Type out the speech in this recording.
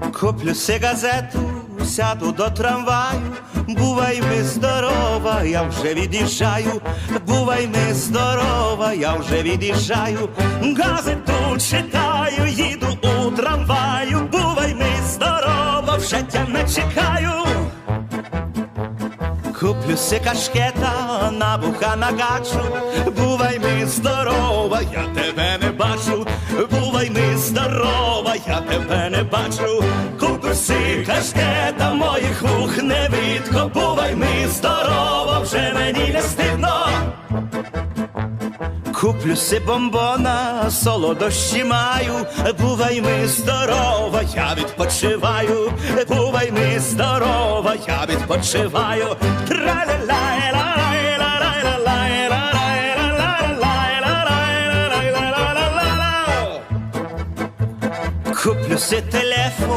Куплю си газету, сяду до трамваю, бувай ми здорова, я вже від'їжджаю, бувай ми здорова, я вже від'їжджаю, газету читаю, їду у трамваю, бувай ми здорова, вже тя не чекаю. Куплю си кашкета, на буха нагачу, бувай ми здорова, я тебе корова, я тебе не бачу. Купси кашкета моїх ух, не відкопувай ми здорово, вже мені не стидно. Куплю си бомбона, солодощі маю, бувай ми здорова, я відпочиваю, бувай ми здорова, я відпочиваю. Траля-ля. couple se téléphone.